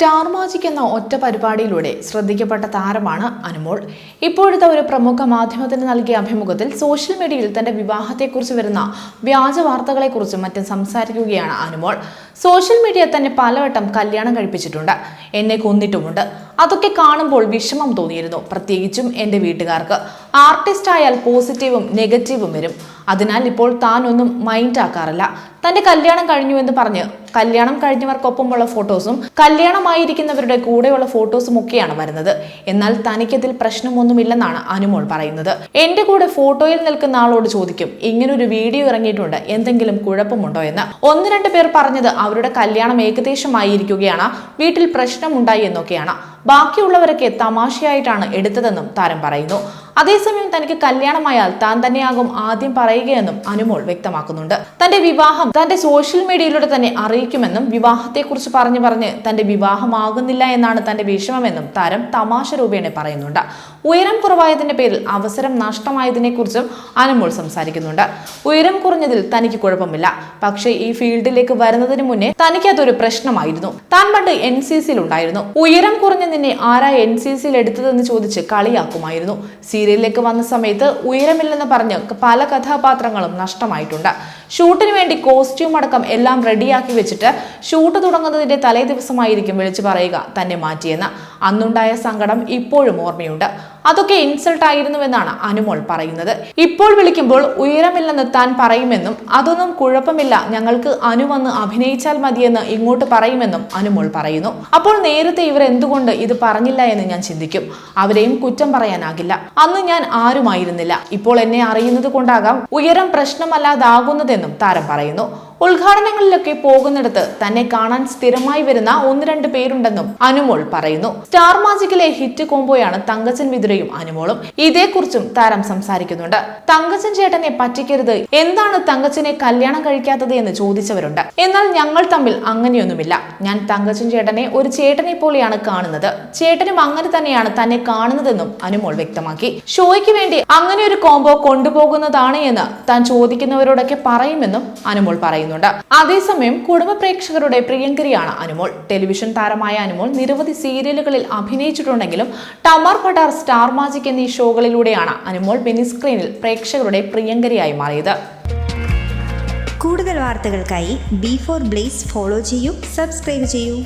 Star magic എന്ന ഒറ്റ പരിപാടിയിലൂടെ ശ്രദ്ധിക്കപ്പെട്ട താരമാണ് അനുമോൾ. ഇപ്പോഴത്തെ ഒരു പ്രമുഖ മാധ്യമത്തിന് നൽകിയ അഭിമുഖത്തിൽ സോഷ്യൽ മീഡിയയിൽ തന്റെ വിവാഹത്തെക്കുറിച്ച് വരുന്ന വ്യാജ വാർത്തകളെക്കുറിച്ചും മറ്റും സംസാരിക്കുകയാണ് അനുമോൾ. സോഷ്യൽ മീഡിയ തന്നെ പലവട്ടം കല്യാണം കഴിപ്പിച്ചിട്ടുണ്ട്. എന്നെ കൊന്നിട്ടുമുണ്ട്. അതൊക്കെ കാണുമ്പോൾ വിഷമം തോന്നിയിരുന്നു. പ്രത്യേകിച്ചും എന്റെ വീട്ടുകാർക്ക്. ആർട്ടിസ്റ്റ് ആയാൽ പോസിറ്റീവും നെഗറ്റീവും വരും. അതിനാൽ ഇപ്പോൾ താൻ ഒന്നും മൈൻഡ് ആക്കാറില്ല. തന്റെ കല്യാണം കഴിഞ്ഞു എന്ന് പറഞ്ഞ് കല്യാണം കഴിഞ്ഞവർക്കൊപ്പമുള്ള ഫോട്ടോസും കല്യാണമായിരിക്കുന്നവരുടെ കൂടെയുള്ള ഫോട്ടോസും ഒക്കെയാണ് വരുന്നത്. എന്നാൽ തനിക്കതിൽ പ്രശ്നമൊന്നുമില്ലെന്നാണ് അനുമോൾ പറയുന്നത്. എന്റെ കൂടെ ഫോട്ടോയിൽ നിൽക്കുന്ന ആളോട് ചോദിക്കും ഇങ്ങനൊരു വീഡിയോ ഇറങ്ങിയിട്ടുണ്ട് എന്തെങ്കിലും കുഴപ്പമുണ്ടോ എന്ന്. ഒന്ന് രണ്ട് പേർ പറഞ്ഞത് അവരുടെ കല്യാണം ഏകദേശമായിരിക്കുകയാണ് വീട്ടിൽ പ്രശ്നമുണ്ടായി എന്നൊക്കെയാണ്. ബാക്കിയുള്ളവരൊക്കെ തമാശയായിട്ടാണ് എടുത്തതെന്നും താരം പറയുന്നു. അതേസമയം തനിക്ക് കല്യാണമായാൽ താൻ തന്നെയാകും ആദ്യം പറയുകയെന്നും അനുമോൾ വ്യക്തമാക്കുന്നുണ്ട്. തന്റെ വിവാഹം തന്റെ സോഷ്യൽ മീഡിയയിലൂടെ തന്നെ അറിയിക്കുമെന്നും വിവാഹത്തെക്കുറിച്ച് പറഞ്ഞു പറഞ്ഞ് തന്റെ വിവാഹമാകുന്നില്ല എന്നാണ് തന്റെ വിഷമമെന്നും താരം തമാശ രൂപേണ പറയുന്നുണ്ട്. ഉയരം കുറവായതിന്റെ പേരിൽ അവസരം നഷ്ടമായതിനെക്കുറിച്ചും അനുമോൾ സംസാരിക്കുന്നുണ്ട്. ഉയരം കുറഞ്ഞതിൽ തനിക്ക് കുഴപ്പമില്ല. പക്ഷേ ഈ ഫീൽഡിലേക്ക് വരുന്നതിന് മുന്നേ തനിക്ക് അതൊരു പ്രശ്നമായിരുന്നു. താൻ പണ്ട് എൻ സി സിയിൽ ഉണ്ടായിരുന്നു ഉയരം കുറഞ്ഞ നിന്നെ ആരാ എൻ സി സിയിൽ എടുത്തതെന്ന് ചോദിച്ച് കളിയാക്കുമായിരുന്നു. സീരിയലിലേക്ക് വന്ന സമയത്ത് ഉയരമില്ലെന്ന് പറഞ്ഞ് പല കഥാപാത്രങ്ങളും നഷ്ടമായിട്ടുണ്ട്. ഷൂട്ടിന് വേണ്ടി കോസ്റ്റ്യൂം അടക്കം എല്ലാം റെഡിയാക്കി വെച്ചിട്ട് ഷൂട്ട് തുടങ്ങുന്നതിന്റെ തലേ ദിവസമായിരിക്കും വിളിച്ചു പറയുക തന്നെ മാറ്റിയെന്ന്. അന്നുണ്ടായ സങ്കടം ഇപ്പോഴും ഓർമ്മയുണ്ട്. അതൊക്കെ ഇൻസൾട്ട് ആയിരുന്നുവെന്നാണ് അനുമോൾ പറയുന്നത്. ഇപ്പോൾ വിളിക്കുമ്പോൾ ഉയരമില്ലെന്ന് താൻ പറയുമെന്നും അതൊന്നും കുഴപ്പമില്ല ഞങ്ങൾക്ക് അനു വന്ന് അഭിനയിച്ചാൽ മതിയെന്ന് ഇങ്ങോട്ട് പറയുമെന്നും അനുമോൾ പറയുന്നു. അപ്പോൾ നേരത്തെ ഇവർ എന്തുകൊണ്ട് ഇത് പറഞ്ഞില്ല എന്ന് ഞാൻ ചിന്തിക്കും. അവരെയും കുറ്റം പറയാനാകില്ല. അന്ന് ഞാൻ ആരുമായിരുന്നില്ല. ഇപ്പോൾ എന്നെ അറിയുന്നത് കൊണ്ടാകാം. ഉയരം പ്രശ്നമല്ലാതാകുന്നതെന്നും താരം പറയുന്നു. ഉദ്ഘാടനങ്ങളിലൊക്കെ പോകുന്നിടത്ത് തന്നെ കാണാൻ സ്ഥിരമായി വരുന്ന ഒന്ന് രണ്ട് പേരുണ്ടെന്നും അനുമോൾ പറയുന്നു. സ്റ്റാർ മാജിക്കിലെ ഹിറ്റ് കോംബോയാണ് തങ്കച്ചൻ വിതുരയും അനുമോളും. ഇതേക്കുറിച്ചും താരം സംസാരിക്കുന്നുണ്ട്. തങ്കച്ചൻ ചേട്ടനെ പറ്റിക്കരുത്. എന്താണ് തങ്കച്ചനെ കല്യാണം കഴിക്കാത്തത് എന്ന് ചോദിച്ചവരുണ്ട്. എന്നാൽ ഞങ്ങൾ തമ്മിൽ അങ്ങനെയൊന്നുമില്ല. ഞാൻ തങ്കച്ചൻ ചേട്ടനെ ഒരു ചേട്ടനെ പോലെയാണ് കാണുന്നത്. ചേട്ടനും അങ്ങനെ തന്നെയാണ് തന്നെ കാണുന്നതെന്നും അനുമോൾ വ്യക്തമാക്കി. ഷോയ്ക്ക് വേണ്ടി അങ്ങനെ ഒരു കോംബോ കൊണ്ടുപോകുന്നതാണ് എന്ന് താൻ ചോദിക്കുന്നവരോടൊക്കെ പറയുമെന്നും അനുമോൾ പറയുന്നുണ്ട്. അതേസമയം കുടുംബ പ്രേക്ഷകരുടെ പ്രിയങ്കരിയാണ് അനുമോൾ. ടെലിവിഷൻ താരമായ അനുമോൾ നിരവധി സീരിയലുകളിൽ അഭിനയിച്ചിട്ടുണ്ടെങ്കിലും ടമർ പടാർ സ്റ്റാർ മാജിക് എന്നീ ഷോകളിലൂടെയാണ് അനുമോൾ മിനിസ്ക്രീനിൽ പ്രേക്ഷകരുടെ പ്രിയങ്കരിയായി മാറിയത്. കൂടുതൽ വാർത്തകൾക്കായി ബി ഫോർ ബ്ലേസ് ഫോളോ ചെയ്യൂ സബ്സ്ക്രൈബ് ചെയ്യൂ.